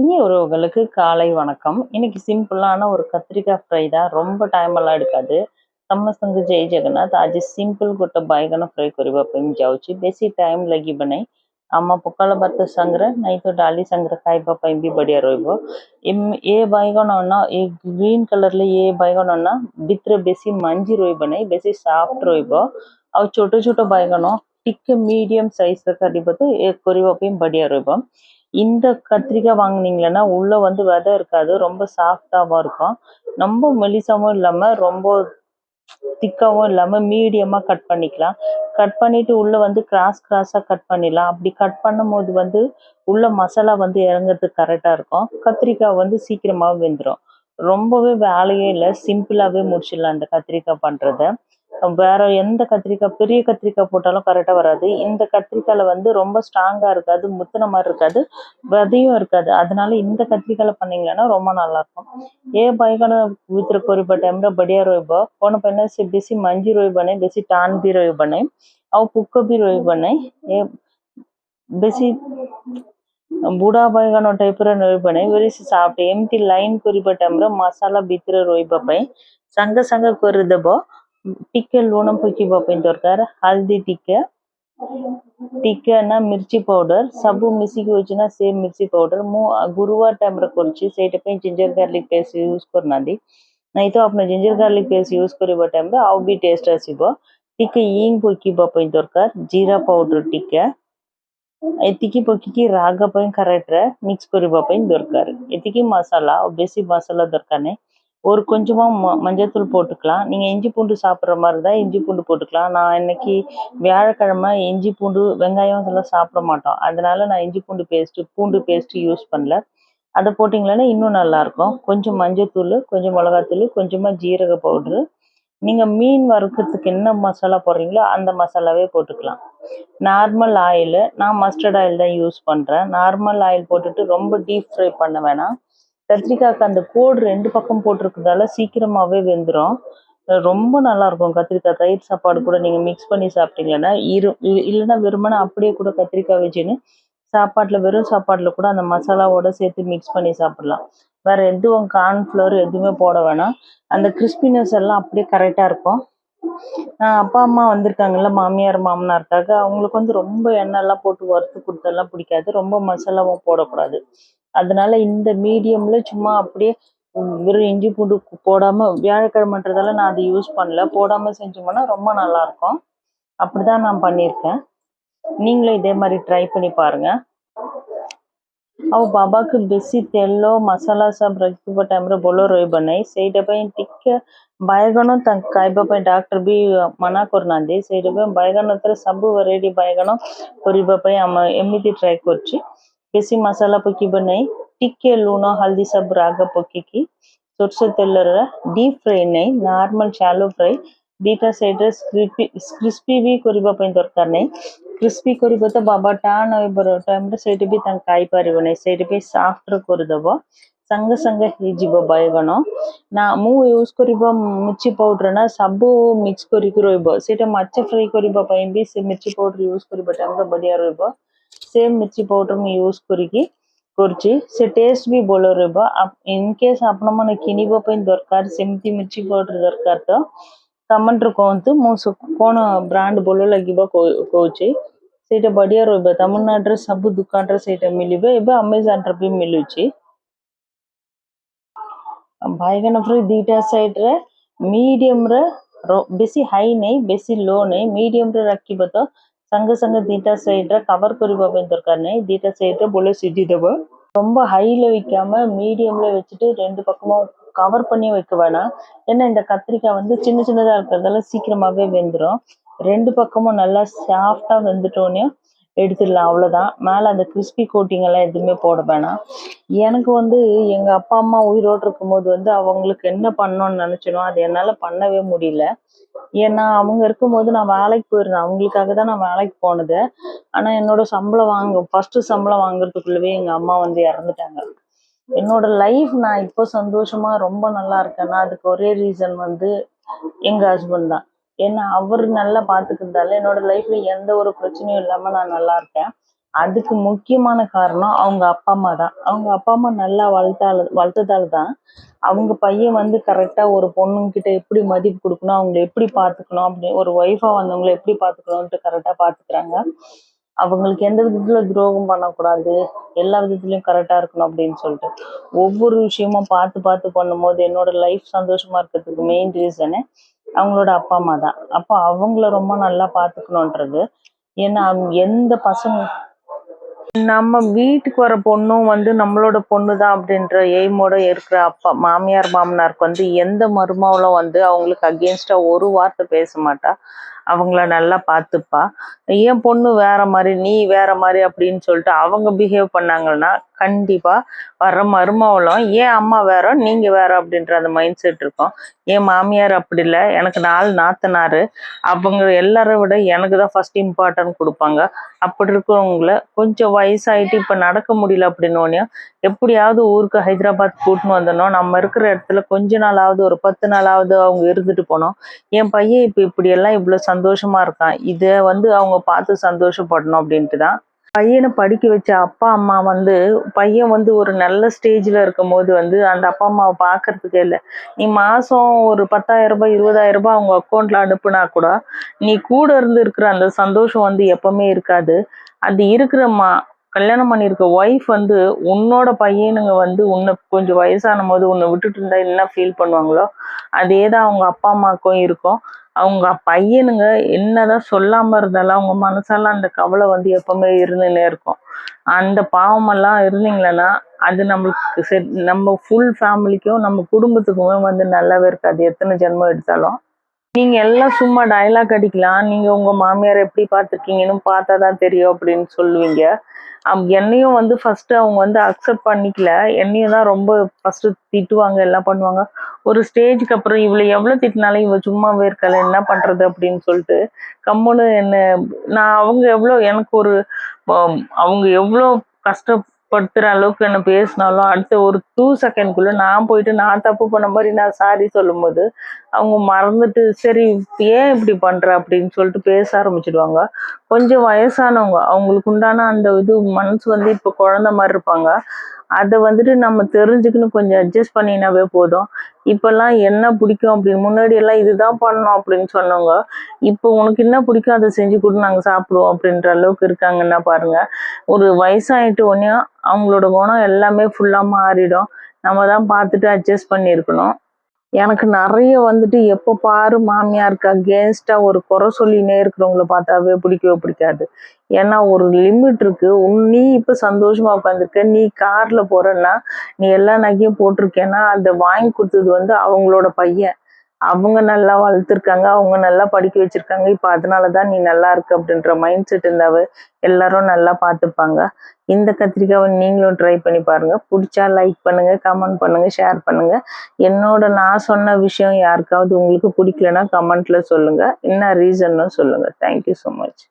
இனி உறவுகளுக்கு காலை வணக்கம் இன்னைக்கு சிம்பிளான ஒரு கத்திரிக்காய் ஃப்ரை தான் ரொம்ப டைம் எல்லாம் எடுக்காது ସମସ୍ତଙ୍କୁ ଜୟ ଜଗନ୍ନାଥ ଆଜି ସିମ୍ପଲ୍ ଗୋଟେ ବାଇଗଣ ଫ୍ରାଏ କରିବା ପାଇଁ ମୁଁ ଯାଉଛି ବେଶୀ ଟାଇମ୍ ଲାଗିବ ନାହିଁ ଆମ ପଖାଳ ଭାତ ସାଙ୍ଗରେ ନାଇଁ ତ ଡାଲି ସାଙ୍ଗରେ ଖାଇବା ପାଇଁ ବି ବଢ଼ିଆ ରହିବ ଏମ୍- ଏ ବାଇଗଣ ନା ଏ ଗ୍ରୀନ୍ କଲର୍ରେ ଏ ବାଇଗଣ ନା ଭିତରେ ବେଶୀ ମଞ୍ଜି ରହିବ ନାହିଁ ବେଶୀ ସଫ୍ଟ ରହିବ ଆଉ ଛୋଟ ଛୋଟ ବାଇଗଣ ଟିକେ மீடியம் சைஸ்ல கடிப்பது କରିବା ପାଇଁ ବଢିଆ ରହିବ இந்த கத்திரிக்காய் வாங்குனீங்கன்னா உள்ள வந்து விதை இருக்காது. ரொம்ப சாஃப்டாவும் இருக்கும். ரொம்ப மெலிசாவும் இல்லாம ரொம்ப திக்காவும் இல்லாம மீடியமா கட் பண்ணிக்கலாம். கட் பண்ணிட்டு உள்ள வந்து கிராஸ் கிராஸா கட் பண்ணிடலாம். அப்படி கட் பண்ணும்போது வந்து உள்ள மசாலா வந்து இறங்குறதுக்கு கரெக்டா இருக்கும். கத்திரிக்காய் வந்து சீக்கிரமாக வெந்துடும் ரொம்பவே வேலையே இல்லை. சிம்பிளாவே முடிச்சிடலாம் இந்த கத்திரிக்காய் பண்றத. வேற எந்த கத்திரிக்காய் பெரிய கத்திரிக்காய் போட்டாலும் கரெக்டாக வராது. இந்த கத்திரிக்காயில் வந்து ரொம்ப ஸ்ட்ராங்காக இருக்காது முத்தின மாதிரி இருக்காது விதையும் இருக்காது. அதனால இந்த கத்திரிக்காயில் பண்ணீங்கன்னா ரொம்ப நல்லாயிருக்கும். ఏ పైకన విత్ర కొరిప టైంలో బడియా రోయిబ కొన పైన బెసి మంజీ రోయి பெசி బెసి టాన్ బి రోయి బనే అవు పుక్క బి రోయి బనే ఏ బెసి ಬುಡಾ ಬೈಗನ ಟೈಪ್ರ ನೋಯ್ಬಣೆ ವಿರಿಸಿ ಸಾಫ್ಟ್ ಎಂತಿ ಲೈನ್ ಕೊರಿಬ ಟೈಮ್ರ ಮಸಾಲ ಬಿತ್ರ ರೋಯ್ಬ ಪೈ ಸಂಗ ಸಂಗ ಕೊರಿದಬ टिक लून पुखी दरकार हल्दी टिक टिका मिर्ची पाउडर सब मिशी वा सेम मिर्ची पउडर मु गुरुवार टाइम रखी सैट जिंजर गार्लिक पेस्ट यूज़ करना नहीं तो अपने जिंजर गार्लिक पेस्ट यूज़ कर टाइम आउ भी टेस्ट आसो टिका इं पुखी पापी दरकार जीरा पउडर टिका इतनी पकी रागप करेक्ट मिक्स कर दरकार इतनी मसाला बेसी मसाला दरकार नहीं ஒரு கொஞ்சமாக ம- மஞ்சத்தூள் போட்டுக்கலாம். நீங்கள் இஞ்சி பூண்டு சாப்பிட்ற மாதிரி தான் இஞ்சி பூண்டு போட்டுக்கலாம். நான் இன்னைக்கு வியாழக்கிழமை இஞ்சி பூண்டு வெங்காயம் இதெல்லாம் சாப்பிட மாட்டோம். அதனால நான் இஞ்சி பூண்டு பேஸ்ட்டு பூண்டு பேஸ்ட்டு யூஸ் பண்ணல. அதை போட்டிங்கன்னா இன்னும் நல்லாயிருக்கும் கொஞ்சம் மஞ்சத்தூள் கொஞ்சம் மிளகாத்தூள் கொஞ்சமாக ஜீரக பவுடரு நீங்கள் மீன் வறுக்கிறதுக்கு என்ன மசாலா போடுறீங்களோ அந்த மசாலாவே போட்டுக்கலாம். நார்மல் ஆயில் நான் மஸ்டர்ட் ஆயில் தான் யூஸ் பண்ணுறேன் நார்மல் ஆயில் போட்டுட்டு ரொம்ப டீப் ஃப்ரை பண்ண வேணாம். கத்திரிக்காய்க்கு அந்த கோடு ரெண்டு பக்கம் போட்டிருக்கிறதால சீக்கிரமாவே வெந்துடும் ரொம்ப நல்லா இருக்கும் கத்திரிக்காய். தயிர் சாப்பாடு கூட நீங்க மிக்ஸ் பண்ணி சாப்பிட்டீங்கன்னா இரு இல்லைன்னா வெறுமனே அப்படியே கூட கத்திரிக்காய் வச்சுன்னு சாப்பாட்டுல வெறும் சாப்பாட்டில் கூட அந்த மசாலாவோட சேர்த்து மிக்ஸ் பண்ணி சாப்பிடலாம். வேற எதுவும் கார்ன்ஃப்ளவர் எதுவுமே போட வேணாம். அந்த கிறிஸ்பினஸ் எல்லாம் அப்படியே கரெக்டாக இருக்கும். அப்பா அம்மா வந்திருக்காங்கல்ல மாமியார் மாமனாருக்காக அவங்களுக்கு வந்து ரொம்ப எண்ணெய் எல்லாம் போட்டு வறுத்து கொடுத்தெல்லாம் பிடிக்காது. ரொம்ப மசாலாவும் போடக்கூடாது. அதனால இந்த மீடியம்ல சும்மா அப்படியே உம் வெறும் இஞ்சி பூண்டு போடாம வியாழக்கிழமைன்றதால நான் அதை யூஸ் பண்ணல போடாம செஞ்சோம்னா ரொம்ப நல்லா இருக்கும் அப்படிதான் நான் பண்ணியிருக்கேன் நீங்களும் இதே மாதிரி ட்ரை பண்ணி பாருங்க ଆଉ ବାବାକୁ ବେଶୀ ତେଲ ମସଲା ସବୁ ରଖିବା ଟାଇମ୍ରେ ଭଲ ରହିବ ନାହିଁ ସେଇଟା ପାଇଁ ଟିକେ ବାଇଗଣ ତାଙ୍କ ଖାଇବା ପାଇଁ ଡାକ୍ତର ବି ମନା କରୁନାହାନ୍ତି ସେଇଟା ପାଇଁ ବାଇଗଣ ଭିତରେ ସବୁ ଭେରାଇଟି ବାଇଗଣ କରିବା ପାଇଁ ଆମେ ଏମିତି ଟ୍ରାଏ କରୁଛି ବେଶୀ ମସଲା ପକେଇବ ନାହିଁ ଟିକେ ଲୁଣ ହଳଦୀ ସବୁ ରାଗ ପକେଇକି ସୋରିଷ ତେଲରେ ଡିପ୍ ଫ୍ରାଏ ନାହିଁ ନର୍ମାଲ ଚାଲୋ ଫ୍ରାଏ ଦିଟା ସାଇଡ୍ରେ କ୍ରିସ୍ପି କ୍ରିସ୍ପି ବି କରିବା ପାଇଁ ଦରକାର ନାହିଁ କ୍ରିସ୍ପି କରିବ ତ ବାବା ଟାଣ ହେବାର ଟାଇମ୍ରେ ସେଇଠି ବି ତାଙ୍କୁ ଖାଇପାରିବ ନାହିଁ ସେଇଠି ବି ସାଫ୍ଟରେ କରିଦେବ ସାଙ୍ଗେ ସାଙ୍ଗେ ହେଇଯିବ ବାଇଗଣ ନା ମୁଁ ୟୁଜ୍ କରିବା ମିର୍ଚି ପାଉଡର ନା ସବୁ ମିକ୍ସ କରିକି ରହିବ ସେଇଟା ମାଛ ଫ୍ରାଏ କରିବା ପାଇଁ ବି ସେ ମିର୍ଚି ପାଉଡର ୟୁଜ୍ କରିବା ଟାଇମ୍ରେ ବଢ଼ିଆ ରହିବ ସେମ୍ ମିର୍ଚି ପାଉଡର ମୁଁ ୟୁଜ୍ କରିକି କରୁଛି ସେ ଟେଷ୍ଟ ବି ଭଲ ରହିବ ଇନ୍ କେସ୍ ଆପଣମାନେ କିଣିବା ପାଇଁ ଦରକାର ସେମିତି ମିର୍ଚି ପାଉଡର ଦରକାର ତ କମେଣ୍ଟରେ କୁହନ୍ତୁ ମୁଁ ସ- କ'ଣ ବ୍ରାଣ୍ଡ ଭଲ ଲାଗିବ କହୁ- କହୁଛି ସେଇଟା ବଢ଼ିଆ ରହିବ ତାମିଲନାଡୁରେ ସବୁ ଦୋକାନରେ ସେଇଟା ମିଳିବ ଏବେ ଆମାଜନରେ ବି ମିଳୁଛି ବାଇଗଣ ଫ୍ରାଏ ଦିଟା ସାଇଡ୍ରେ ମିଡିୟମ୍ରେ ବେଶୀ ହାଇ ନାହିଁ ବେଶୀ ଲୋ ନାହିଁ ମିଡିୟମ୍ରେ ରଖିବ ତ ସାଙ୍ଗେ ସାଙ୍ଗେ ଦିଟା ସାଇଡ୍ରେ கவர் କରିବା ପାଇଁ ଦରକାର ନାହିଁ ଦିଟା சைடுல போல சிட்டிதவ ரொம்ப ஹைல வைக்காம மீடியம்ல வச்சுட்டு ரெண்டு பக்கமும் கவர் பண்ணி வைக்க வேணாம் ஏன்னா இந்த கத்திரிக்காய் வந்து சின்ன சின்னதா இருக்கிறதால சீக்கிரமாவே வெந்துடும் ரெண்டு பக்கமும் நல்லா சாஃப்டா வெந்துட்டோன்னே எடுத்துடலாம் அவ்வளோதான் மேலே அந்த கிறிஸ்பி கோட்டிங் எல்லாம் எதுவுமே போட வேணாம். எனக்கு வந்து எங்கள் அப்பா அம்மா உயிரோடு இருக்கும்போது வந்து அவங்களுக்கு என்ன பண்ணோன்னு நினச்சினோ அது என்னால் பண்ணவே முடியல. ஏன்னா அவங்க இருக்கும்போது நான் வேலைக்கு போயிருந்தேன். அவங்களுக்காக தான் நான் வேலைக்கு போனது. ஆனால் என்னோட சம்பளம் வாங்க ஃபஸ்ட்டு சம்பளம் வாங்குறதுக்குள்ளவே எங்கள் அம்மா வந்து இறந்துட்டாங்க. என்னோட லைஃப் நான் இப்போ சந்தோஷமாக ரொம்ப நல்லா இருக்கேன்னா அதுக்கு ஒரே ரீசன் வந்து எங்கள் ஹஸ்பண்ட் தான். ஏன்னா அவர் நல்லா பாத்துக்கிறதால என்னோட லைஃப்ல எந்த ஒரு பிரச்சனையும் இல்லாம நான் நல்லா இருக்கேன். அதுக்கு முக்கியமான காரணம் அவங்க அப்பா அம்மா தான். அவங்க அப்பா அம்மா நல்லா வளர்த்தால வளர்த்ததால தான் அவங்க பையன் வந்து கரெக்டாக ஒரு பொண்ணுங்கிட்ட எப்படி மதிப்பு கொடுக்கணும் அவங்கள எப்படி பார்த்துக்கணும் அப்படி ஒரு ஒய்ஃபாக வந்தவங்களை எப்படி பார்த்துக்கணும்ன்ட்டு கரெக்டாக பார்த்துக்கிறாங்க அவங்களுக்கு எந்த விதத்தில் துரோகம் பண்ணக்கூடாது எல்லா விதத்துலையும் கரெக்டாக இருக்கணும் அப்படின்னு சொல்லிட்டு. ஒவ்வொரு விஷயமும் பார்த்து பார்த்து பண்ணும்போது என்னோட லைஃப் சந்தோஷமா இருக்கிறதுக்கு மெயின் ரீசனு அவங்களோட அப்பா அம்மா தான். அப்போ அவங்கள ரொம்ப நல்லா பார்த்துக்கணுன்றது ஏன்னா எந்த பசங்க நம்ம வீட்டுக்கு வர பொண்ணும் வந்து நம்மளோட பொண்ணு தான் அப்படின்ற எய்மோட இருக்கிற அப்பா மாமியார் மாமனாருக்கு வந்து எந்த மருமாவளும் வந்து அவங்களுக்கு அகேன்ஸ்டாக ஒரு வார்த்தை பேச மாட்டா. அவங்கள நல்லா பார்த்துப்பா. என் பொண்ணு வேற மாதிரி நீ வேற மாதிரி அப்படின்னு சொல்லிட்டு அவங்க பிஹேவ் பண்ணாங்கன்னா கண்டிப்பா வர்ற மருமவளும் ஏன் அம்மா வேற நீங்க வேற? அப்படின்ற அந்த மைண்ட் செட் இருக்கும். என் மாமியார் அப்படி இல்லை எனக்கு நாலு நாத்தனாரு. அவங்க எல்லாரும் விட எனக்கு தான் ஃபர்ஸ்ட் இம்பார்ட்டன்ட் கொடுப்பாங்க. அப்படி இருக்கிறவங்கள கொஞ்சம் வயசாயிட்டு இப்ப நடக்க முடியல அப்படின்னோடனே எப்படியாவது ஊருக்கு ஹைதராபாத் கூட்டின்னு வந்தோம் நம்ம இருக்கிற இடத்துல கொஞ்ச நாளாவது ஒரு பத்து நாளாவது அவங்க இருந்துட்டு போனோம். என் பையன் இப்ப இப்படி எல்லாம் இவ்வளவு சந்தோஷமா இருக்கான். இதை வந்து அவங்க பார்த்து சந்தோஷப்படணும் அப்படின்ட்டு தான் பையனை படிக்க வச்ச அப்பா அம்மா வந்து பையன் வந்து ஒரு நல்ல ஸ்டேஜில் இருக்கும் போது வந்து அந்த அப்பா அம்மாவை பார்க்கறதுக்கே இல்லை. நீ மாதம் ஒரு பத்தாயிரம் ரூபாய் இருபதாயிரம் ரூபாய் அவங்க அக்கௌண்ட்ல அனுப்புனா கூட நீ கூட இருந்து இருக்கிற அந்த சந்தோஷம் வந்து எப்பவுமே இருக்காது. அது இருக்கிற மா கல்யாணம் பண்ணியிருக்க ஒய்ஃப் வந்து உன்னோட பையனுங்க வந்து உன்னை கொஞ்சம் வயசான போது உன்னை விட்டுட்டு இருந்தா என்ன ஃபீல் பண்ணுவாங்களோ அதே தான் அவங்க அப்பா அம்மாக்கும் இருக்கும். அவங்க பையனுங்க என்னதான் சொல்லாம இருந்தாலும் அவங்க மனசால அந்த கவலை வந்து எப்பவுமே இருந்துன்னே இருக்கும். அந்த பாவமெல்லாம் இருந்தீங்களன்னா அது நம்மளுக்கு செட் நம்ம ஃபுல் ஃபேமிலிக்கும் நம்ம குடும்பத்துக்குமே வந்து நல்லாவே இருக்காது. எத்தனை ஜென்மம் எடுத்தாலும். நீங்க எல்லாம் சும்மா டயலாக் அடிக்கலாம். நீங்க உங்க மாமியார் எப்படி பார்த்துருக்கீங்கன்னு பார்த்தா தான் தெரியும் அப்படின்னு சொல்லுவீங்க. என்னையும் வந்து ஃபர்ஸ்ட் அவங்க வந்து அக்செப்ட் பண்ணிக்கல. என்னையும் தான் ரொம்ப ஃபர்ஸ்ட் திட்டுவாங்க எல்லாம் பண்ணுவாங்க. ஒரு ஸ்டேஜ்க்கு அப்புறம் இவளை எவ்வளவு திட்டினாலும் இவ சும்மாவே இருக்கல என்ன பண்றது அப்படின்னு சொல்லிட்டு கம்முன்னு என்ன நான் அவங்க எவ்வளோ எனக்கு ஒரு அவங்க எவ்வளோ படுத்துற அளவுக்கு என்ன பேசினாலும் அடுத்த ஒரு டூ செகண்ட்குள்ள நான் போயிட்டு நான் தப்பு பண்ண மாதிரி நான் சாரி சொல்லும்போது அவங்க மறந்துட்டு சரி ஏன் இப்படி பண்ற? அப்படின்னு சொல்லிட்டு பேச ஆரம்பிச்சிடுவாங்க. கொஞ்சம் வயசானவங்க அவங்களுக்கு உண்டான அந்த இது மனசு வந்து இப்போ குழந்தை மாதிரி இருப்பாங்க. அதை வந்துட்டு நம்ம தெரிஞ்சுக்கணும் கொஞ்சம் அட்ஜஸ்ட் பண்ணினாவே போதும். இப்பெல்லாம் என்ன பிடிக்கும் அப்படின்னு முன்னாடி எல்லாம் இதுதான் பண்ணணும் அப்படின்னு சொன்னவங்க இப்போ உனக்கு என்ன பிடிக்கும் அதை செஞ்சு கொடு நாங்கள் சாப்பிடுவோம் அப்படின்ற அளவுக்கு இருக்காங்கன்னா பாருங்க. ஒரு வயசாயிட்டு உடனே அவங்களோட குணம் எல்லாமே ஃபுல்லாக மாறிடும். நம்ம தான் பார்த்துட்டு அட்ஜஸ்ட் பண்ணியிருக்கணும். எனக்கு நிறைய வந்துட்டு எப்போ பாரு மாமியாருக்கு அகேன்ஸ்டாக ஒரு குறை சொல்லினே இருக்கிறவங்கள பார்த்தாவே பிடிக்கவே பிடிக்காது. ஏன்னா ஒரு லிமிட் இருக்கு. உன் நீ இப்போ சந்தோஷமா உட்காந்துருக்க நீ கார்ல போறன்னா நீ எல்லா நகையும் போட்டிருக்கேன்னா அதை வாங்கி கொடுத்தது வந்து அவங்களோட பையன். அவங்க நல்லா வளர்த்துருக்காங்க அவங்க நல்லா படிக்க வச்சிருக்காங்க. இப்போ அதனால தான் நீ நல்லா இருக்கு அப்படின்ற மைண்ட் செட் இருந்தாவே எல்லாரும் நல்லா பார்த்துப்பாங்க. இந்த கத்திரிக்காவை நீங்களும் ட்ரை பண்ணி பாருங்க. பிடிச்சா லைக் பண்ணுங்க கமெண்ட் பண்ணுங்க ஷேர் பண்ணுங்க. என்னோட நான் சொன்ன விஷயம் யாருக்காவது உங்களுக்கு பிடிக்கலன்னா கமெண்ட்ல சொல்லுங்க. என்ன ரீசன்னு சொல்லுங்க. Thank you so much